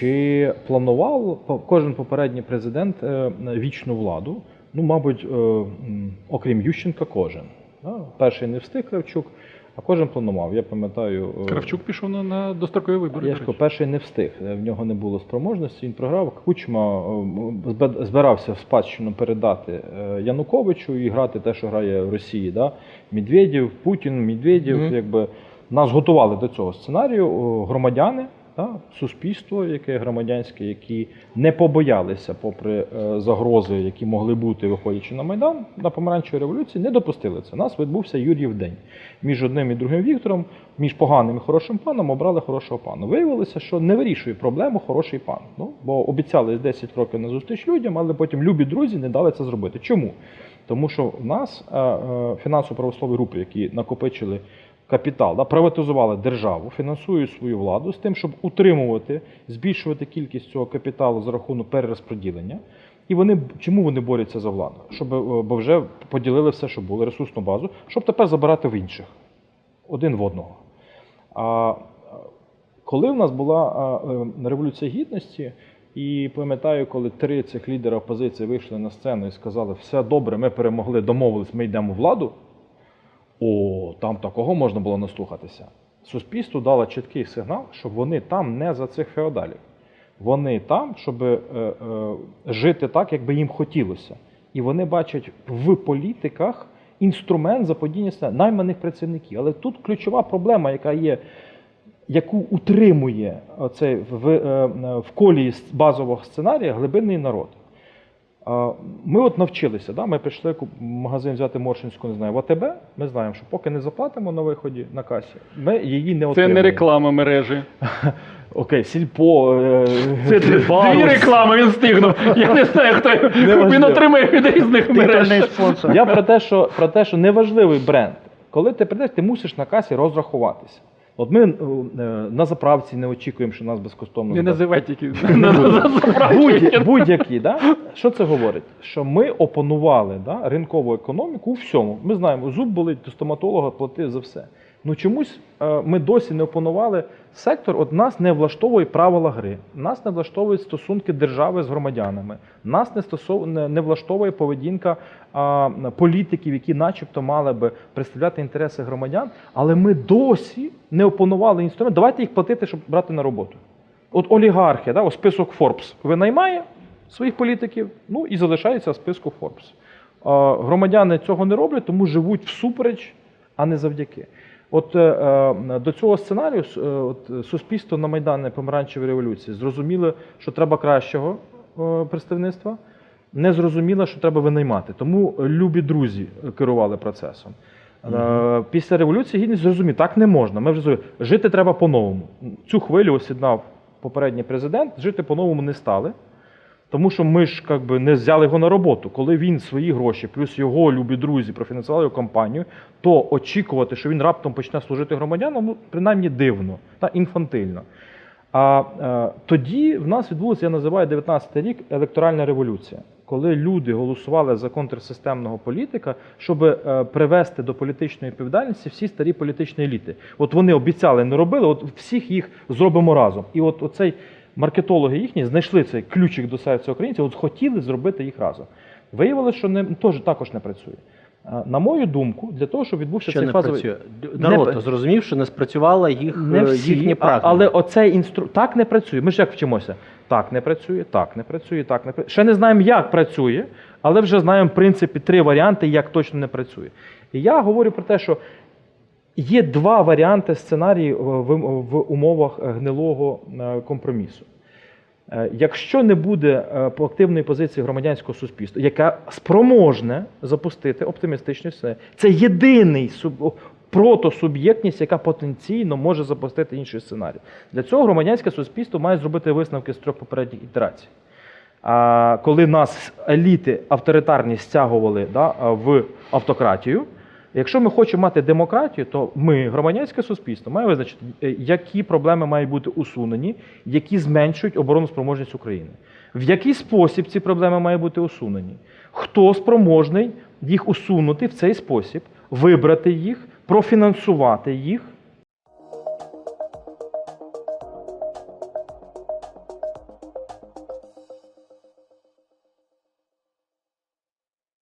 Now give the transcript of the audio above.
Чи планував кожен попередній президент е, вічну владу? Ну, мабуть, е, окрім Ющенка, кожен. Перший не встиг Кравчук, а кожен планував. Я пам'ятаю. е, Кравчук пішов на, на дострокові вибори. Я до ж речі. перший не встиг. В нього не було спроможності. Він програв. Кучма збирався в спадщину передати Януковичу і грати те, що грає в Росії. Да? Медведєв, Путін, Медведєв. Мгм. Якби нас готували до цього сценарію громадяни. Да? Суспільство, яке громадянське, які не побоялися, попри е, загрози, які могли бути, виходячи на Майдан, на помаранчевій революції, не допустили це. У нас відбувся Юріїв день. Між одним і другим Віктором, між поганим і хорошим паном обрали хорошого пана. Виявилося, що не вирішує проблему хороший пан. Ну, бо обіцяли 10 років на зустріч людям, але потім любі друзі не дали це зробити. Чому? Тому що в нас е, е, фінансово-правослові групи, які накопичили капітал, да, приватизували державу, фінансують свою владу з тим, щоб утримувати, збільшувати кількість цього капіталу за рахунок перерозподілення. І вони чому вони борються за владу? Щоб е, бо вже поділили все, що було, ресурсну базу, щоб тепер забирати в інших один в одного. А е, коли в нас була е, революція гідності, і пам'ятаю, коли три цих лідера опозиції вийшли на сцену і сказали, все добре, ми перемогли, домовились, ми йдемо владу. О, там такого можна було наслухатися. Суспільству дало чіткий сигнал, що вони там не за цих феодалів. Вони там, щоб е, е, жити так, як би їм хотілося. І вони бачать в політиках інструмент заподіння найманих працівників. Але тут ключова проблема, яка є, яку утримує оцей в, е, в колії базового сценарія глибинний народ. Ми от навчилися, да? ми прийшли в магазин взяти Моршинську, не знаю, в АТБ. Ми знаємо, що поки не заплатимо на виході на касі, ми її не Це не реклама мережі. Окей, сільпо, е, Це дві реклами він стигнув. Я не знаю, хто він отримає від різних мереж. спонсор. Я про те, що про те, що неважливий бренд. Коли ти прийдеш, ти мусиш на касі розрахуватися. От ми е, на заправці не очікуємо, що нас безкоштовно Не здадуть. називай тільки на- на- на заправці. Будь- будь-які, да? що це говорить? Що ми опанували да, ринкову економіку у всьому. Ми знаємо, зуб болить, до стоматолога плати за все. Ну чомусь е, ми досі не опанували сектор. От нас не влаштовує правила гри, нас не влаштовують стосунки держави з громадянами, нас не стосов... не, влаштовує поведінка а, політиків, які, начебто, мали би представляти інтереси громадян, але ми досі не опанували інструмент. Давайте їх платити, щоб брати на роботу. От олігархи, да, ось список Forbes винаймає своїх політиків, ну і залишається в списку Forbes. А, громадяни цього не роблять, тому живуть всупереч, а не завдяки. От е, е, до цього сценарію е, от, суспільство на Майдані помаранчевої революції зрозуміло, що треба кращого представництва, не зрозуміло, що треба винаймати. Тому любі друзі керували процесом. Е, Після революції гідність зрозумів, так не можна. Ми вже зрозуміли, жити треба по-новому. Цю хвилю осіднав попередній президент, жити по-новому не стали. Тому що ми ж как би, не взяли його на роботу. Коли він свої гроші, плюс його любі друзі профінансували його компанію, то очікувати, що він раптом почне служити громадянам, ну, принаймні дивно та інфантильно. А е, тоді в нас відбулося, я називаю 19-й рік, електоральна революція, коли люди голосували за контрсистемного політика, щоб е, привести до політичної відповідальності всі старі політичні еліти. От вони обіцяли, не робили, от всіх їх зробимо разом. І от оцей маркетологи їхні знайшли цей ключик до серця українців, от хотіли зробити їх разом. Виявилося, що не теж також не працює. На мою думку, для того, щоб відбувся Що цей не фазовий працює? Народ Не- зрозумів, що не спрацювала їх, не е, всі, їхнє а- прагнення. але оцей інстру так не працює. Ми ж як вчимося? Так не працює, так не працює, так не працює. Ще не знаємо, як працює, але вже знаємо в принципі три варіанти, як точно не працює. І я говорю про те, що є два варіанти сценарії в, в- в умовах е, гнилого е, компромісу. Е, Якщо не буде е, активної позиції громадянського суспільства, яка спроможне запустити оптимістичний сценарій, це єдиний суб- протосуб'єктність, яка потенційно може запустити інший сценарій. Для цього громадянське суспільство має зробити висновки з трьох попередніх ітерацій. А коли нас еліти авторитарні стягували да, в автократію, якщо ми хочемо мати демократію, то ми, громадянське суспільство, має визначити, е, які проблеми мають бути усунені, які зменшують обороноспроможність України. В який спосіб ці проблеми мають бути усунені? Хто спроможний їх усунути в цей спосіб, вибрати їх, профінансувати їх